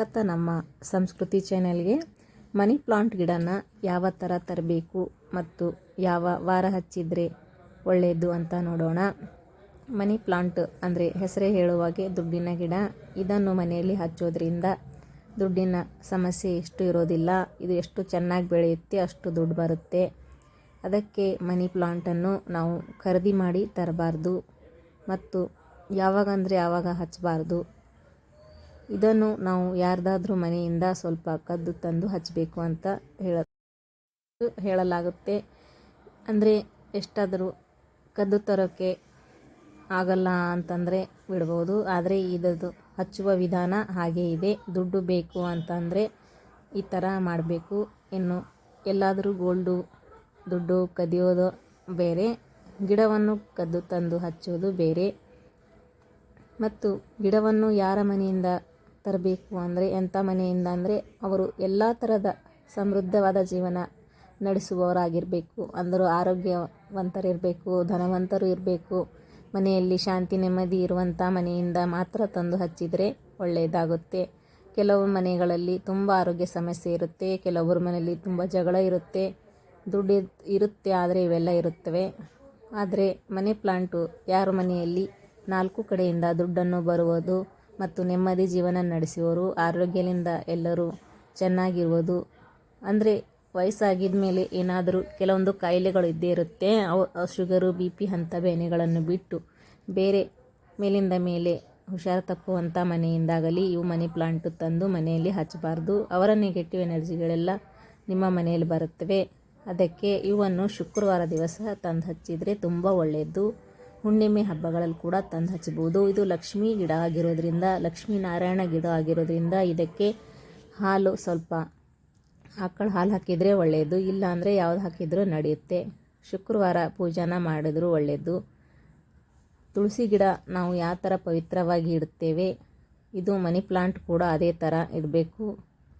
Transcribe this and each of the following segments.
ಸ್ವಾಗತ ನಮ್ಮ ಸಂಸ್ಕೃತಿ ಚಾನೆಲ್ಗೆ ಮನಿ ಪ್ಲಾಂಟ್ ಗಿಡನ ಯಾವ ಥರ ತರಬೇಕು ಮತ್ತು ಯಾವ ವಾರ ಹಚ್ಚಿದರೆ ಒಳ್ಳೆಯದು ಅಂತ ನೋಡೋಣ. ಮನಿ ಪ್ಲಾಂಟ್ ಅಂದರೆ ಹೆಸರೇ ಹೇಳುವಾಗೆ ದುಡ್ಡಿನ ಗಿಡ. ಇದನ್ನು ಮನೆಯಲ್ಲಿ ಹಚ್ಚೋದ್ರಿಂದ ದುಡ್ಡಿನ ಸಮಸ್ಯೆ ಎಷ್ಟು ಇರೋದಿಲ್ಲ. ಇದು ಎಷ್ಟು ಚೆನ್ನಾಗಿ ಬೆಳೆಯುತ್ತೆ, ಅಷ್ಟು ದುಡ್ಡು ಬರುತ್ತೆ. ಅದಕ್ಕೆ ಮನಿ ಪ್ಲಾಂಟನ್ನು ನಾವು ಖರೀದಿ ಮಾಡಿ ತರಬಾರ್ದು. ಮತ್ತು ಯಾವಾಗಂದರೆ ಯಾವಾಗ ಹಚ್ಚಬಾರ್ದು. ಇದನ್ನು ನಾವು ಯಾರ್ದಾದ್ರೂ ಮನೆಯಿಂದ ಸ್ವಲ್ಪ ಕದ್ದು ತಂದು ಹಚ್ಚಬೇಕು ಅಂತ ಹೇಳ ಹೇಳಲಾಗುತ್ತೆ. ಅಂದರೆ ಎಷ್ಟಾದರೂ ಕದ್ದು ತರೋಕ್ಕೆ ಆಗಲ್ಲ ಅಂತಂದರೆ ಬಿಡ್ಬೋದು. ಆದರೆ ಇದರದು ಹಚ್ಚುವ ವಿಧಾನ ಹಾಗೇ ಇದೆ. ದುಡ್ಡು ಬೇಕು ಅಂತಂದರೆ ಈ ಥರ ಮಾಡಬೇಕು. ಇನ್ನು ಎಲ್ಲಾದರೂ ಗೋಲ್ಡು ದುಡ್ಡು ಕದಿಯೋದು ಬೇರೆ, ಗಿಡವನ್ನು ಕದ್ದು ತಂದು ಹಚ್ಚೋದು ಬೇರೆ. ಮತ್ತು ಗಿಡವನ್ನು ಯಾರ ಮನೆಯಿಂದ ತರಬೇಕು ಅಂದರೆ ಎಂಥ ಮನೆಯಿಂದ ಅಂದರೆ ಅವರು ಎಲ್ಲ ಥರದ ಸಮೃದ್ಧವಾದ ಜೀವನ ನಡೆಸುವವರಾಗಿರಬೇಕು. ಅಂದರೂ, ಆರೋಗ್ಯವಂತರಿರಬೇಕು, ಧನವಂತರು ಇರಬೇಕು. ಮನೆಯಲ್ಲಿ ಶಾಂತಿ, ನೆಮ್ಮದಿ ಇರುವಂಥ ಮನೆಯಿಂದ ಮಾತ್ರ ತಂದು ಹಚ್ಚಿದರೆ ಒಳ್ಳೆಯದಾಗುತ್ತೆ. ಕೆಲವು ಮನೆಗಳಲ್ಲಿ ತುಂಬ ಆರೋಗ್ಯ ಸಮಸ್ಯೆ ಇರುತ್ತೆ, ಕೆಲವೊಬ್ಬರ ಮನೆಯಲ್ಲಿ ತುಂಬ ಜಗಳ ಇರುತ್ತೆ, ದುಡ್ಡು ಇರುತ್ತೆ ಆದರೆ ಇವೆಲ್ಲ ಇರುತ್ತವೆ. ಆದರೆ ಮನೆ ಪ್ಲಾಂಟು ಯಾರ ಮನೆಯಲ್ಲಿ? ನಾಲ್ಕು ಕಡೆಯಿಂದ ದುಡ್ಡನ್ನು ಬರುವುದು ಮತ್ತು ನೆಮ್ಮದಿ ಜೀವನ ನಡೆಸುವವರು, ಆರೋಗ್ಯದಿಂದ ಎಲ್ಲರೂ ಚೆನ್ನಾಗಿರುವುದು. ಅಂದರೆ ವಯಸ್ಸಾಗಿದ ಮೇಲೆ ಏನಾದರೂ ಕೆಲವೊಂದು ಕಾಯಿಲೆಗಳು ಇದ್ದೇ ಇರುತ್ತೆ, ಅವು ಶುಗರು, ಬಿ ಪಿ ಅಂಥ ಬೇನೆಗಳನ್ನು ಬಿಟ್ಟು ಬೇರೆ ಮೇಲಿಂದ ಮೇಲೆ ಹುಷಾರು ತಪ್ಪುವಂಥ ಮನೆಯಿಂದಾಗಲಿ ಇವು ಮನಿ ಪ್ಲಾಂಟು ತಂದು ಮನೆಯಲ್ಲಿ ಹಚ್ಚಬಾರ್ದು. ಅವರ ನೆಗೆಟಿವ್ ಎನರ್ಜಿಗಳೆಲ್ಲ ನಿಮ್ಮ ಮನೆಯಲ್ಲಿ ಬರುತ್ತವೆ. ಅದಕ್ಕೆ ಇವನ್ನು ಶುಕ್ರವಾರ ದಿವಸ ತಂದು ಹಚ್ಚಿದರೆ ತುಂಬ ಒಳ್ಳೆಯದು ಹುಣ್ಣಿಮೆ ಹಬ್ಬಗಳಲ್ಲಿ ಕೂಡ ತಂದು ಹಚ್ಬೋದು. ಇದು ಲಕ್ಷ್ಮೀ ಗಿಡ ಆಗಿರೋದ್ರಿಂದ, ಲಕ್ಷ್ಮೀ ನಾರಾಯಣ ಗಿಡ ಆಗಿರೋದ್ರಿಂದ ಇದಕ್ಕೆ ಹಾಲು ಸ್ವಲ್ಪ ಆಕಳ ಹಾಲು ಹಾಕಿದರೆ ಒಳ್ಳೆಯದು ಇಲ್ಲ ಅಂದರೆ ಯಾವ್ದು ಹಾಕಿದರೂ ನಡೆಯುತ್ತೆ. ಶುಕ್ರವಾರ ಪೂಜಾನ ಮಾಡಿದ್ರು ಒಳ್ಳೆಯದು ತುಳಸಿ ಗಿಡ ನಾವು ಯಾವ ಥರ ಪವಿತ್ರವಾಗಿ ಇಡುತ್ತೇವೆ ಇದು ಮನಿ ಪ್ಲಾಂಟ್ ಕೂಡ ಅದೇ ಥರ ಇಡಬೇಕು.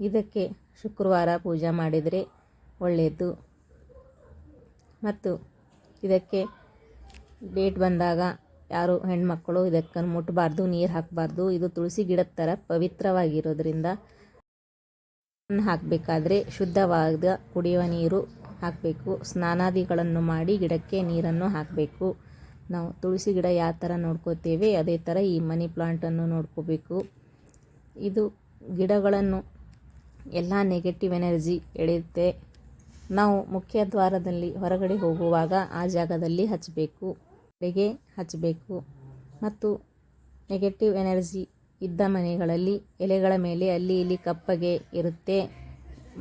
ಇದಕ್ಕೆ ಶುಕ್ರವಾರ ಪೂಜೆ ಮಾಡಿದರೆ ಒಳ್ಳೆಯದು ಮತ್ತು ಇದಕ್ಕೆ ಡೇಟ್ ಬಂದಾಗ ಯಾರು ಹೆಣ್ಮಕ್ಕಳು ಇದಕ್ಕೆ ಮುಟ್ಟಬಾರ್ದು ನೀರು ಹಾಕಬಾರ್ದು, ಇದು ತುಳಸಿ ಗಿಡದ ಥರ ಪವಿತ್ರವಾಗಿರೋದ್ರಿಂದ ಹಾಕಬೇಕಾದ್ರೆ ಶುದ್ಧವಾದ ಕುಡಿಯುವ ನೀರು ಹಾಕಬೇಕು. ಸ್ನಾನಾದಿಗಳನ್ನು ಮಾಡಿ ಗಿಡಕ್ಕೆ ನೀರನ್ನು ಹಾಕಬೇಕು. ನಾವು ತುಳಸಿ ಗಿಡ ಯಾವ ಥರ ನೋಡ್ಕೋತೇವೆ, ಅದೇ ಥರ ಈ ಮನಿ ಪ್ಲಾಂಟನ್ನು ನೋಡ್ಕೋಬೇಕು. ಇದು ಗಿಡಗಳನ್ನು ಎಲ್ಲ ನೆಗೆಟಿವ್ ಎನರ್ಜಿ ಎಳೆಯುತ್ತೆ. ನಾವು ಮುಖ್ಯ ದ್ವಾರದಲ್ಲಿ ಹೊರಗಡೆ ಹೋಗುವಾಗ ಆ ಜಾಗದಲ್ಲಿ ಹಚ್ಚಬೇಕು ಗೆ ಹಚ್ಚಬೇಕು ಮತ್ತು ನೆಗೆಟಿವ್ ಎನರ್ಜಿ ಇದ್ದ ಮನೆಗಳಲ್ಲಿ ಎಲೆಗಳ ಮೇಲೆ ಅಲ್ಲಿ ಇಲ್ಲಿ ಕಪ್ಪಗೆ ಇರುತ್ತೆ.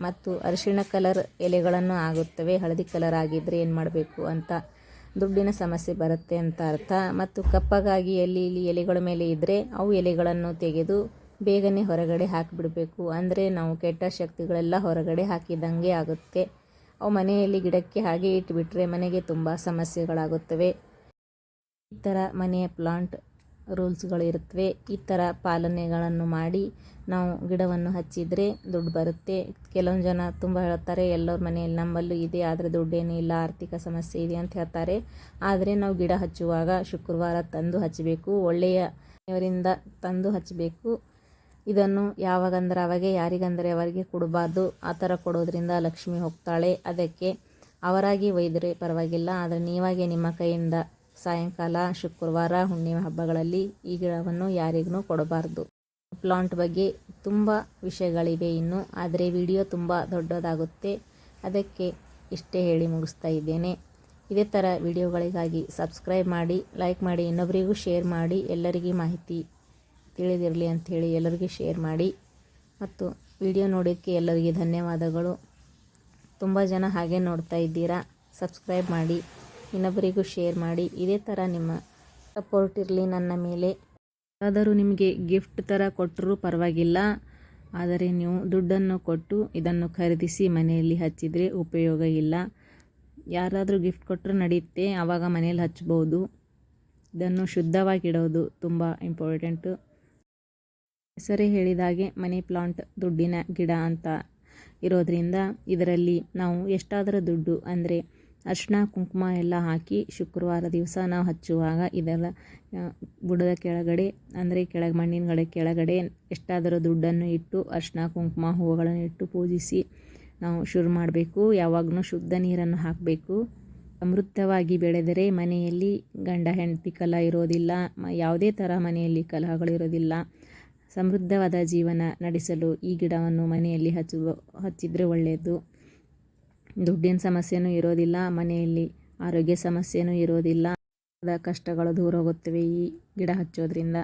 ಮತ್ತು ಅರಿಶಿಣ ಕಲರ್ ಎಲೆಗಳನ್ನು ಆಗುತ್ತವೆ. ಹಳದಿ ಕಲರ್ ಆಗಿದ್ದರೆ ಏನು ಮಾಡಬೇಕು ಅಂತ ದುಡ್ಡಿನ ಸಮಸ್ಯೆ ಬರುತ್ತೆ ಅಂತ ಅರ್ಥ. ಮತ್ತು ಕಪ್ಪಗಾಗಿ ಅಲ್ಲಿ ಇಲ್ಲಿ ಎಲೆಗಳ ಮೇಲೆ ಇದ್ದರೆ ಅವು ಎಲೆಗಳನ್ನು ತೆಗೆದು ಬೇಗನೆ ಹೊರಗಡೆ ಹಾಕಿಬಿಡಬೇಕು. ಅಂದರೆ ನಾವು ಕೆಟ್ಟ ಶಕ್ತಿಗಳೆಲ್ಲ ಹೊರಗಡೆ ಹಾಕಿದಂಗೆ ಆಗುತ್ತೆ. ಅವು ಮನೆಯಲ್ಲಿ ಗಿಡಕ್ಕೆ ಹಾಗೆ ಇಟ್ಬಿಟ್ರೆ ಮನೆಗೆ ತುಂಬ ಸಮಸ್ಯೆಗಳಾಗುತ್ತವೆ. ಈ ಥರ ಮನೆಯ ಪ್ಲಾಂಟ್ ರೂಲ್ಸ್ಗಳಿರುತ್ತವೆ ಈ ಥರ ಪಾಲನೆಗಳನ್ನು ಮಾಡಿ ನಾವು ಗಿಡವನ್ನು ಹಚ್ಚಿದರೆ ದುಡ್ಡು ಬರುತ್ತೆ. ಕೆಲವೊಂದು ಜನ ತುಂಬ ಹೇಳ್ತಾರೆ, ಎಲ್ಲರ ಮನೆಯಲ್ಲಿ ನಮ್ಮಲ್ಲೂ ಇದೆ, ಆದರೆ ದುಡ್ಡೇನೂ ಇಲ್ಲ, ಆರ್ಥಿಕ ಸಮಸ್ಯೆ ಇದೆ ಅಂತ ಹೇಳ್ತಾರೆ. ಆದರೆ ನಾವು ಗಿಡ ಹಚ್ಚುವಾಗ ಶುಕ್ರವಾರ ತಂದು ಹಚ್ಚಬೇಕು ಒಳ್ಳೆಯ ಇವರಿಂದ ತಂದು ಹಚ್ಚಬೇಕು ಇದನ್ನು ಯಾವಾಗಂದ್ರೆ ಅವಾಗೆ, ಯಾರಿಗಂದರೆ ಅವರಿಗೆ ಕೊಡಬಾರ್ದು. ಆ ಥರ ಕೊಡೋದ್ರಿಂದ ಲಕ್ಷ್ಮಿ ಹೋಗ್ತಾಳೆ. ಅದಕ್ಕೆ ಅವರಾಗಿ ಒಯ್ದರೆ ಪರವಾಗಿಲ್ಲ, ಆದರೆ ನೀವಾಗೆ ನಿಮ್ಮ ಕೈಯಿಂದ ಸಾಯಂಕಾಲ, ಶುಕ್ರವಾರ, ಹುಣ್ಣಿಮೆ ಹಬ್ಬಗಳಲ್ಲಿ ಈ ಗಿಡವನ್ನು ಯಾರಿಗೂ ಕೊಡಬಾರ್ದು. ಪ್ಲಾಂಟ್ ಬಗ್ಗೆ ತುಂಬ ವಿಷಯಗಳಿವೆ ಇನ್ನು, ಆದರೆ ವಿಡಿಯೋ ತುಂಬ ದೊಡ್ಡದಾಗುತ್ತೆ. ಅದಕ್ಕೆ ಇಷ್ಟೇ ಹೇಳಿ ಮುಗಿಸ್ತಾ ಇದ್ದೇನೆ. ಇದೇ ಥರ ವಿಡಿಯೋಗಳಿಗಾಗಿ ಸಬ್ಸ್ಕ್ರೈಬ್ ಮಾಡಿ, ಲೈಕ್ ಮಾಡಿ ಇನ್ನೊಬ್ಬರಿಗೂ ಶೇರ್ ಮಾಡಿ, ಎಲ್ಲರಿಗೂ ಮಾಹಿತಿ ತಿಳಿದಿರಲಿ ಅಂಥೇಳಿ ಎಲ್ಲರಿಗೂ ಶೇರ್ ಮಾಡಿ. ಮತ್ತು ವಿಡಿಯೋ ನೋಡೋಕ್ಕೆ ಎಲ್ಲರಿಗೆ ಧನ್ಯವಾದಗಳು. ತುಂಬ ಜನ ಹಾಗೆ ನೋಡ್ತಾ ಇದ್ದೀರಾ, ಸಬ್ಸ್ಕ್ರೈಬ್ ಮಾಡಿ. ಇನ್ನೊಬ್ಬರಿಗೂ ಶೇರ್ ಮಾಡಿ. ಇದೇ ಥರ ನಿಮ್ಮ ಸಪೋರ್ಟ್ ಇರಲಿ ನನ್ನ ಮೇಲೆ. ಯಾರಾದರೂ ನಿಮಗೆ ಗಿಫ್ಟ್ ಥರ ಕೊಟ್ಟರೂ ಪರವಾಗಿಲ್ಲ. ಆದರೆ ನೀವು ದುಡ್ಡನ್ನು ಕೊಟ್ಟು ಇದನ್ನು ಖರೀದಿಸಿ ಮನೆಯಲ್ಲಿ ಹಚ್ಚಿದರೆ ಉಪಯೋಗ ಇಲ್ಲ. ಯಾರಾದರೂ ಗಿಫ್ಟ್ ಕೊಟ್ಟರು ನಡೆಯುತ್ತೆ ಆವಾಗ ಮನೆಯಲ್ಲಿ ಹಚ್ಬೋದು. ಇದನ್ನು ಶುದ್ಧವಾಗಿಡೋದು ತುಂಬ ಇಂಪಾರ್ಟೆಂಟು ಹೆಸರೇ ಹೇಳಿದಾಗೆ ಮನಿ ಪ್ಲಾಂಟ್ ದುಡ್ಡಿನ ಗಿಡ ಅಂತ ಇರೋದರಿಂದ ಇದರಲ್ಲಿ ನಾವು ಎಷ್ಟಾದರೂ ದುಡ್ಡು ಅಂದರೆ ಅರಿಶಿನ ಕುಂಕುಮ ಎಲ್ಲ ಹಾಕಿ ಶುಕ್ರವಾರ ದಿವಸ ನಾವು ಹಚ್ಚುವಾಗ ಇದೆಲ್ಲ ಬುಡದ ಕೆಳಗಡೆ, ಅಂದರೆ ಕೆಳಗೆ ಮಣ್ಣಿನ ಗಡೆ ಕೆಳಗಡೆ ಎಷ್ಟಾದರೂ ದುಡ್ಡನ್ನು ಇಟ್ಟು ಅರಿಶಿನ ಕುಂಕುಮ ಹೂವುಗಳನ್ನು ಇಟ್ಟು ಪೂಜಿಸಿ ನಾವು ಶುರು ಮಾಡಬೇಕು. ಯಾವಾಗಲೂ ಶುದ್ಧ ನೀರನ್ನು ಹಾಕಬೇಕು. ಸಮೃದ್ಧವಾಗಿ ಬೆಳೆದರೆ ಮನೆಯಲ್ಲಿ ಗಂಡ, ಹೆಂಡತಿ ಕಲಹ ಇರೋದಿಲ್ಲ. ಯಾವುದೇ ಥರ ಮನೆಯಲ್ಲಿ ಕಲಹಗಳಿರೋದಿಲ್ಲ ಸಮೃದ್ಧವಾದ ಜೀವನ ನಡೆಸಲು ಈ ಗಿಡವನ್ನು ಮನೆಯಲ್ಲಿ ಹಚ್ಚುವ, ಹಚ್ಚಿದರೆ ಒಳ್ಳೆಯದು ದುಡ್ಡಿನ ಸಮಸ್ಯೆನೂ ಇರೋದಿಲ್ಲ ಮನೆಯಲ್ಲಿ ಆರೋಗ್ಯ ಸಮಸ್ಯೆನೂ ಇರೋದಿಲ್ಲ ಕಷ್ಟಗಳು ದೂರ ಹೋಗುತ್ತವೆ ಈ ಗಿಡ ಹಚ್ಚೋದ್ರಿಂದ.